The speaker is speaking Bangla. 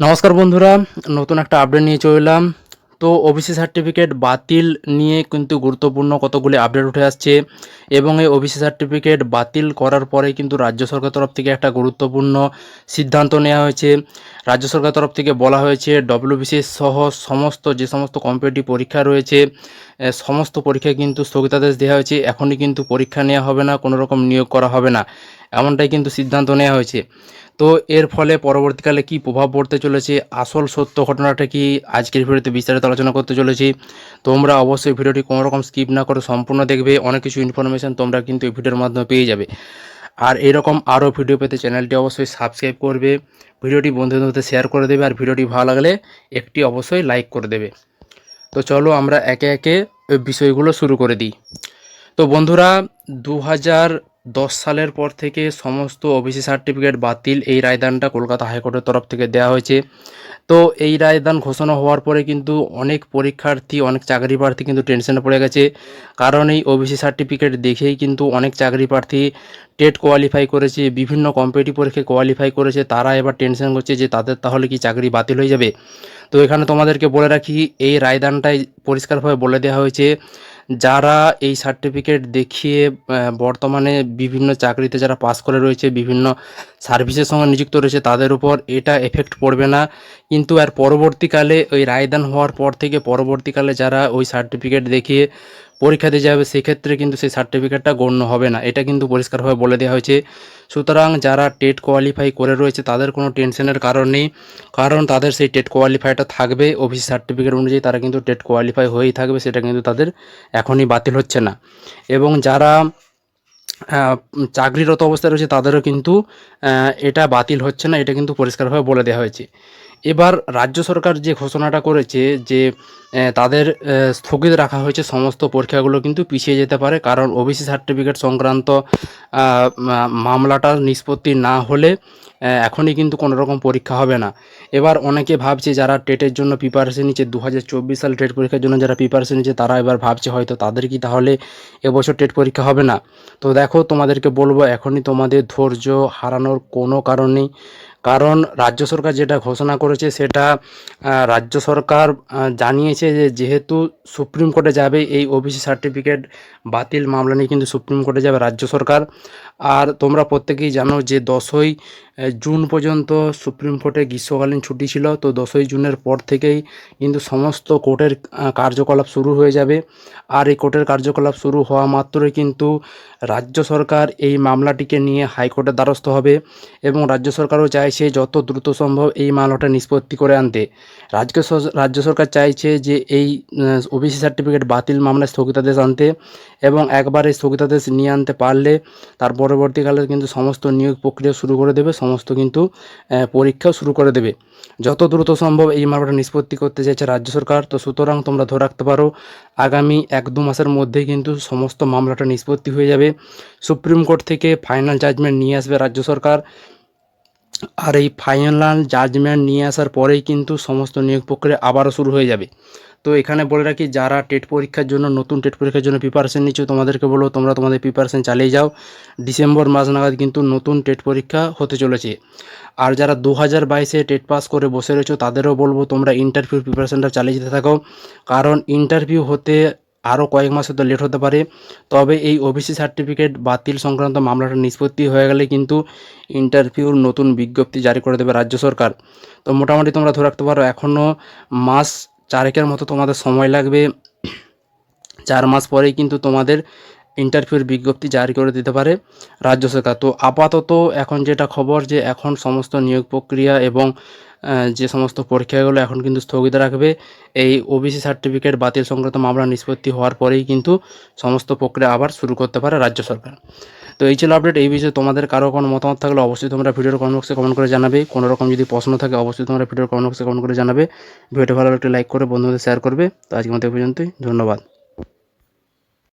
নমস্কার বন্ধুরা, নতুন একটা আপডেট নিয়ে চলে এলাম। তো ওবিসি সার্টিফিকেট বাতিল নিয়ে কিন্তু গুরুত্বপূর্ণ কতগুলি আপডেট উঠে আসছে এবং এই ওবিসি সার্টিফিকেট বাতিল করার পরে কিন্তু রাজ্য সরকার তরফ থেকে একটা গুরুত্বপূর্ণ সিদ্ধান্ত নেওয়া হয়েছে। রাজ্য সরকার তরফ থেকে বলা হয়েছে ডব্লিউবিসি সহ সমস্ত যে সমস্ত কম্পিটিটিভ পরীক্ষা রয়েছে সমস্ত পরীক্ষায় কিন্তু স্থগিতাদেশ দেওয়া হয়েছে। এখনই কিন্তু পরীক্ষা নেওয়া হবে না, কোনো রকম নিয়োগ করা হবে না। এমনটাই কিন্তু সিদ্ধান্ত নেওয়া হয়েছে। তো এর ফলে পরবর্তীকালে কি প্রভাব পড়তে চলেছে? আসল সত্য ঘটনাটা কি আজকের ভিডিওতে বিস্তারিত আলোচনা করতে চলেছি। তোমরা অবশ্যই ভিডিওটি কোনো রকম স্কিপ না করে সম্পূর্ণ দেখবে। অনেক কিছু ইনফরমেশান তোমরা কিন্তু এই ভিডিওর মাধ্যমে পেয়ে যাবে। আর এরকম আরও ভিডিও পেতে চ্যানেলটি অবশ্যই সাবস্ক্রাইব করবে। ভিডিওটি বন্ধুদের মধ্যে শেয়ার করে দেবে। আর ভিডিওটি ভালো লাগলে একটি অবশ্যই লাইক করে দেবে। তো চলো আমরা একে একে বিষয়গুলো শুরু করে দিই। তো বন্ধুরা দু দশ সালের পর থেকে সমস্ত ওবিসি সার্টিফিকেট বাতিল। এই রায়দানটা কলকাতা হাইকোর্টের তরফ থেকে দেওয়া হয়েছে। তো এই রায়দান ঘোষণা হওয়ার পরে কিন্তু অনেক পরীক্ষার্থী, অনেক চাকরি প্রার্থী কিন্তু টেনশনে পড়ে গেছে। কারণ এই ওবিসি সার্টিফিকেট দেখেই কিন্তু অনেক চাকরি প্রার্থী টেট কোয়ালিফাই করেছে, বিভিন্ন কম্পিটিটিভ পরীক্ষায় কোয়ালিফাই করেছে। তারা এবার টেনশন করছে যে তাদের তাহলে কি চাকরি বাতিল হয়ে যাবে? তো এখানে তোমাদেরকে বলে রাখি, এই রায়দানটাই পরিষ্কারভাবে বলে দেওয়া হয়েছে, যারা এই সার্টিফিকেট দেখিয়ে বর্তমানে বিভিন্ন চাকরিতে যারা পাস করে রয়েছে, বিভিন্ন সার্ভিসের সঙ্গে নিযুক্ত রয়েছে, তাদের উপর এটা এফেক্ট পড়বে না। কিন্তু আর পরবর্তীকালে ওই রায়দান হওয়ার পর থেকে পরবর্তীকালে যারা ওই সার্টিফিকেট দেখিয়ে পরীক্ষা দিয়ে যাবে, সেক্ষেত্রে কিন্তু সেই সার্টিফিকেটটা গণ্য হবে না। এটা কিন্তু পরিষ্কারভাবে বলে দেওয়া হয়েছে। সুতরাং যারা টেট কোয়ালিফাই করে রয়েছে, তাদের কোনো টেনশনের কারণ নেই। কারণ তাদের সেই টেট কোয়ালিফাইটা থাকবে অফিস সার্টিফিকেট অনুযায়ী তারা কিন্তু টেট কোয়ালিফাই হয়েই থাকবে, সেটা কিন্তু তাদের এখনই বাতিল হচ্ছে না। এবং যারা চাকরিরত অবস্থায় রয়েছে, তাদেরও কিন্তু এটা বাতিল হচ্ছে না, এটা কিন্তু পরিষ্কারভাবে বলে দেওয়া হয়েছে। এবার রাজ্য সরকার যে ঘোষণাটা করেছে যে তাদের স্থগিত রাখা হয়েছে সমস্ত পরীক্ষাগুলো কিন্তু পিছিয়ে যেতে পারে। কারণ ওবিসি সার্টিফিকেট সংক্রান্ত মামলাটা নিষ্পত্তি না হলে এখনই কিন্তু কোনো রকম পরীক্ষা হবে না। এবার অনেকে ভাবছে যারা টেটের জন্য প্রিপারেশন নিচ্ছে দু সালে টেট পরীক্ষার জন্য যারা প্রিপারেশন নিচ্ছে তারা এবার ভাবছে হয়তো তাদের কি তাহলে এবছর টেট পরীক্ষা হবে না। তো দেখো তোমাদেরকে বলব এখনই তোমাদের ধৈর্য হারানোর কোনো কারণ নেই। কারণ রাজ্য সরকার যেটা ঘোষণা করেছে সেটা রাজ্য সরকার আহ, জানিয়েছে যে যেহেতু সুপ্রিম কোর্টে যাবে, এই ওবিসি সার্টিফিকেট বাতিল মামলা নিয়ে কিন্তু সুপ্রিম কোর্টে যাবে রাজ্য সরকার। আর তোমরা প্রত্যেকেই জানো যে দশই জুন পর্যন্ত সুপ্রিম কোর্টে গ্রীষ্মকালীন ছুটি ছিল। তো দশই জুনের পর থেকেই কিন্তু সমস্ত কোর্টের কার্যকলাপ শুরু হয়ে যাবে। আর এই কোর্টের কার্যকলাপ শুরু হওয়া মাত্রই কিন্তু রাজ্য সরকার এই মামলাটিকে নিয়ে হাইকোর্টের দ্বারস্থ হবে এবং রাজ্য সরকারও চাইছে যত দ্রুত সম্ভব এই মামলাটা নিষ্পত্তি করে আনতে। রাজ্য রাজ্য সরকার চাইছে যে এই ওবিসি সার্টিফিকেট বাতিল মামলায় স্থগিতাদেশ আনতে এবং একবারে স্থগিতাদেশ নিয়ে আনতে পারলে তার পরবর্তীকালে কিন্তু সমস্ত নিয়োগ প্রক্রিয়া শুরু করে দেবে, সমস্ত কিন্তু পরীক্ষাও শুরু করে দেবে। যত দ্রুত সম্ভব এই মামলাটা নিষ্পত্তি করতে চাইছে রাজ্য সরকার, তো সুতরাং তোমরা ধরে রাখতে পারো, আগামী এক দু মাসের মধ্যেই কিন্তু সমস্ত মামলাটা নিষ্পত্তি হয়ে যাবে। সুপ্রিম কোর্ট থেকে ফাইনাল জাজমেন্ট নিয়ে আসবে রাজ্য সরকার। আর এই ফাইনাল জাজমেন্ট নিয়ে আসার পরেই কিন্তু সমস্ত নিয়োগ প্রক্রিয়া আবারও শুরু হয়ে যাবে। তো এখানে বলে রাখি, যারা টেট পরীক্ষার জন্য, নতুন টেট পরীক্ষার জন্য প্রিপারেশন নিচ্ছ, তোমাদেরকে বলো তোমরা তোমাদের প্রিপারেশন চালিয়ে যাও। ডিসেম্বর মাস নাগাদ কিন্তু নতুন টেট পরীক্ষা হতে চলেছে। আর যারা দু হাজার বাইশে টেট পাস করে বসে রয়েছো, তাদেরও বলব তোমরা ইন্টারভিউ প্রিপারেশনটা চালিয়ে যেতে থাকো। কারণ ইন্টারভিউ হতে আরও কয়েক মাস হয়তো লেট হতে পারে। তবে এই ওবিসি সার্টিফিকেট বাতিল সংক্রান্ত মামলাটা নিষ্পত্তি হয়ে গেলে কিন্তু ইন্টারভিউর নতুন বিজ্ঞপ্তি জারি করে দেবে রাজ্য সরকার। তো মোটামুটি তোমরা ধরে রাখতে পারো এখনও মাস চারেকের মতো তোমাদের সময় লাগবে। চার মাস পরেই কিন্তু তোমাদের ইন্টারভিউর বিজ্ঞপ্তি জারি করে দিতে পারে রাজ্য সরকার। তো আপাতত এখন যেটা খবর যে এখন সমস্ত নিয়োগ প্রক্রিয়া এবং যে সমস্ত পরীক্ষাগুলো এখন কিন্তু স্থগিত রাখবে, এই ওবিসি সার্টিফিকেট বাতিল সংক্রান্ত মামলা নিষ্পত্তি হওয়ার পরেই কিন্তু সমস্ত প্রক্রিয়া আবার শুরু করতে পারে রাজ্য সরকার। তো এই ছিল আপডেট এই বিষয়ে তোমাদের কারও কোনো মতামত থাকলে অবশ্যই তোমরা ভিডিওর কমেন্ট বক্সে কমেন্ট করে জানাবে। কোনো রকম যদি প্রশ্ন থাকে, অবশ্যই তোমরা ভিডিওর কমেন্ট বক্সে কমেন্ট করে জানাবে। ভিডিওটা ভালো লাগলে লাইক করে বন্ধুদের শেয়ার করবে। তো আজকের মতো পর্যন্তই, ধন্যবাদ।